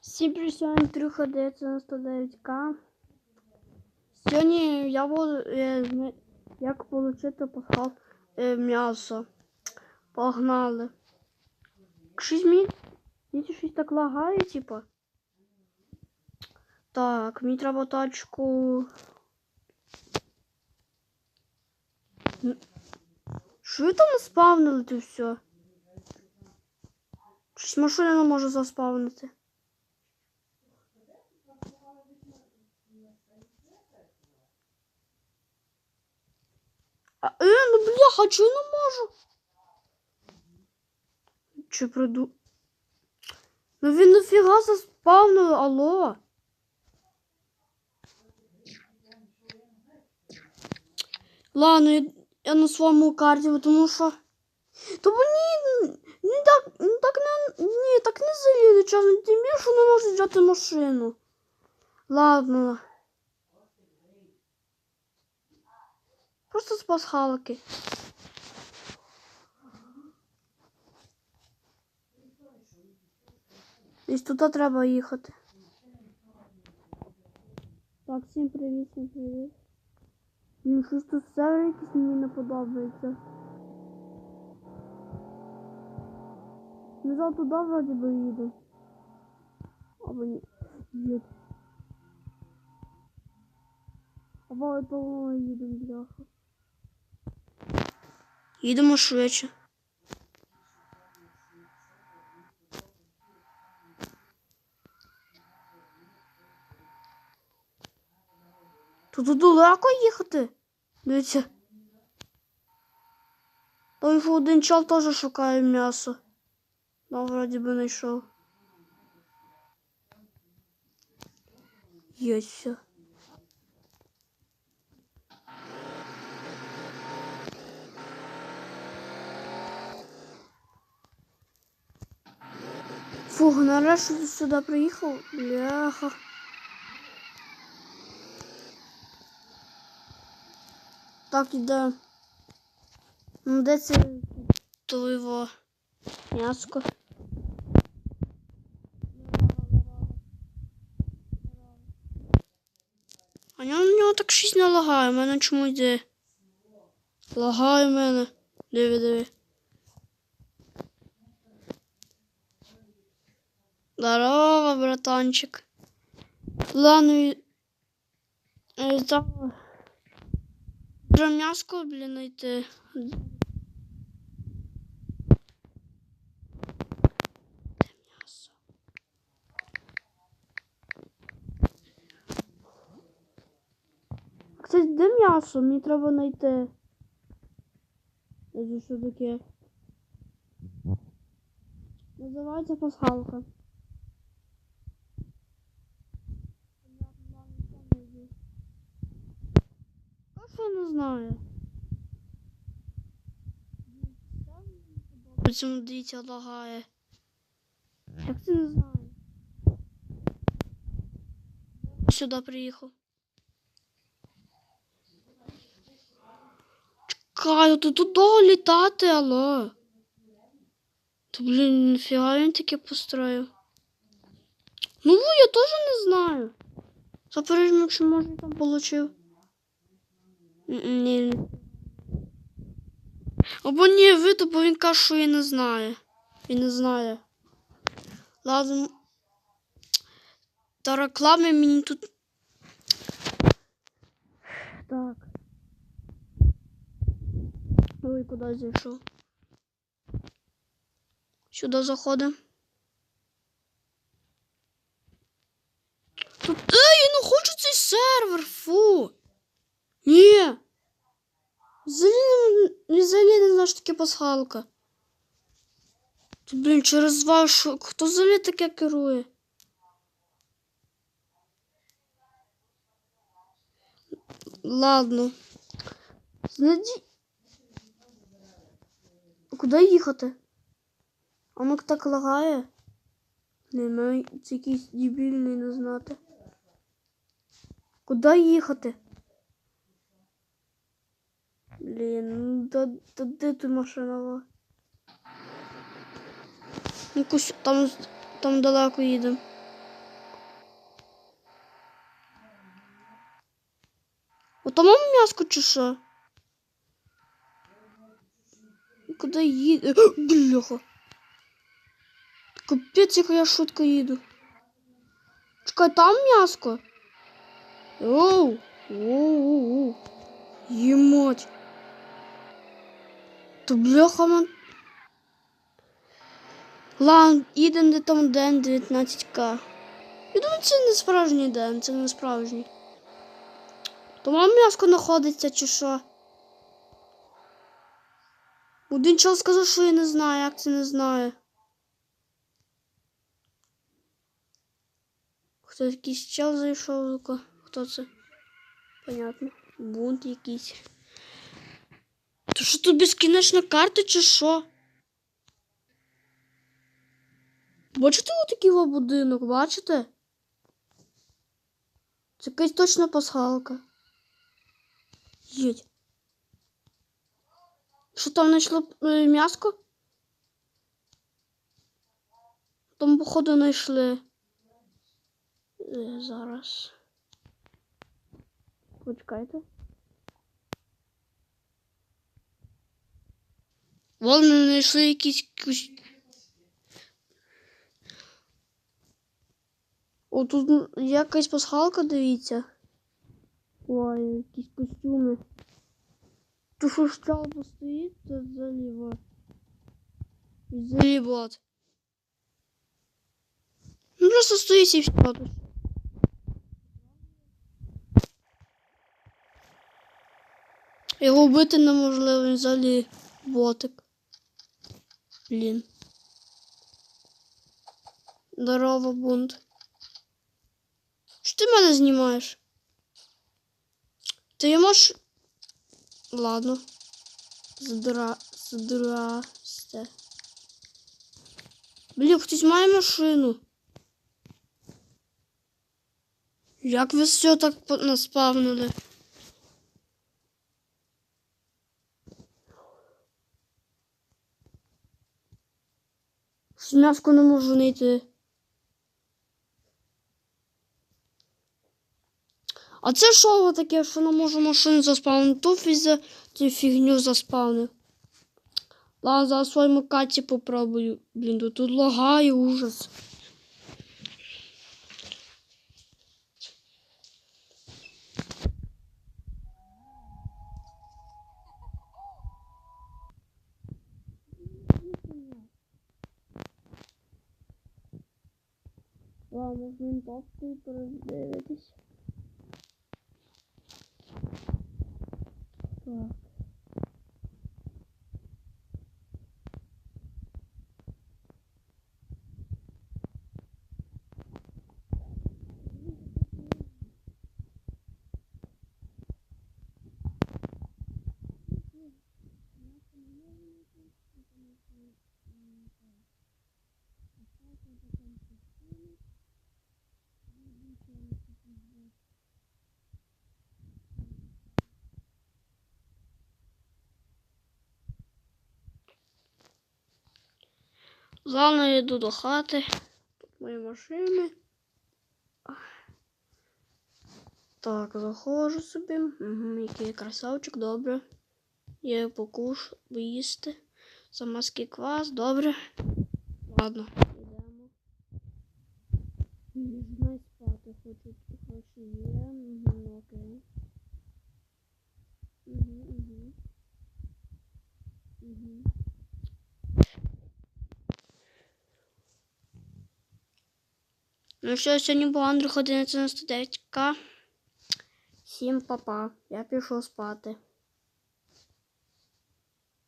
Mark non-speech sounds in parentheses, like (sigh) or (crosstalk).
Всім привіт, сьогодні 399к. Сьогодні я буду е, як отримати пасхал е, м'ясо. Погнали. Щось мені, мені щось так лагає, типа. Так, мені треба тачку. Що ви там наспавнили ти все? Щось машина не може заспавнити. Е, ну бляха, чого не можу? Чи приду? Ну він нафіга заспавнив, алло. Ладно, я, я на своєму карті, тому що. То мені не так, ну так не, ні, так не залізе, чесно, тим більше не можуть взяти машину. Ладно. Просто з пасхалки. Десь туди треба їхати. Так, всім привіт, всім привіт. Ну, щось тут сервер якийсь мені не подобається. Назад туди вроді би їду. Або ні. Є. Або то їдемо, бляха. Їдемо швидше. Тут далеко їхати. Дивіться. Там один чел теж шукає м'ясо. Ну, вроді би знайшов. Є все. Фух, нарешті ти сюди приїхав. Бляха. Так, іде. Ну, де це то м'яско? А в нього так щось не лагає, у мене чому йде? Лагає мене. Диви, диви. Здорово, братанчик. Ладно, там м'яско, блін, м'ясо? Кстати, де м'ясо? Мені треба знайти. Це що таке? Називається пасхалка. Що не знаю. Причому дивіться лагає. Як це не знаю? Сюди приїхав. Чекаю, ти туди літати, алло. Та блін, нафіга він таке построїв. Ну, я теж не знаю. Запережмо, чи може там получив. Ні. Або ні, виду, бо він каже, що він не знає. Він не знає. Ладно. Та реклами мені тут. Так. Ой, куди зайшов? Сюди заходимо. Тут. Ей, я хочу цей сервер, фу. Ні. Взагалі не взагалі не знаю, що таке пасхалка. Блін, через вашу. Хто взагалі таке керує? Ладно. Знайді. Куди їхати? Ну так лагає. Не маю це якийсь дебільний не знати. Куди їхати? Блин, ну да, да де ти машина? Якусь там там далеко Вот там м'яско меня що? А? Ну, куда еду? (gasps) Бляха. Капец яка я шутка еду. Чекай, там м'яско. Оу, оу, оу, оу. Бляха man. Ладно, їдемо де там день 19к. Я думаю, це не справжній день, це не справжній. То вам м'яско знаходиться чи що? Один чел сказав, що я не знаю, як це не знаю. Хто якийсь чел зайшов. Хто це? Понятно. Бунт якийсь. То що тут безкінечна карта чи що? Бачите отакий во будинок, бачите? Це якась точно пасхалка. Їдь. Що там знайшло е, м'яско? Там, походу, знайшли. Е, зараз. Почекайте. Вон ми знайшли якісь кусь. О, тут якась пасхалка, дивіться. Ой, якісь костюми. То що ж чалба стоїть, то заліво. Залівот. Ну просто стоїть і все. тут. Його вбити неможливо, він взагалі ботик. Блін. Здорово, бунт. Що ти мене знімаєш? Ти можеш. Ладно. Здра... Здрасте. Блін, хтось має машину. Як ви все так наспавнили? М'яско не можу знайти. А це шоу таке, що не можу машину заспавнити? Туфі за цю фігню заспавнив. Ладно, зараз своєму каті попробую. Блін, тут лагає ужас. Ладно, з винтовкою передивитись. Так. Ладно, я йду до хати. Тут мої машини. Так, заходжу собі. Угу, який красавчик, добре. Я покушу поїсти. Самаський квас, добре. Ладно, йдемо. Хочу, хочу є. Угу, окей. Угу, угу. Угу. Ну що, сьогодні був Андрюх 1199к. Всім папа. Я пішов спати.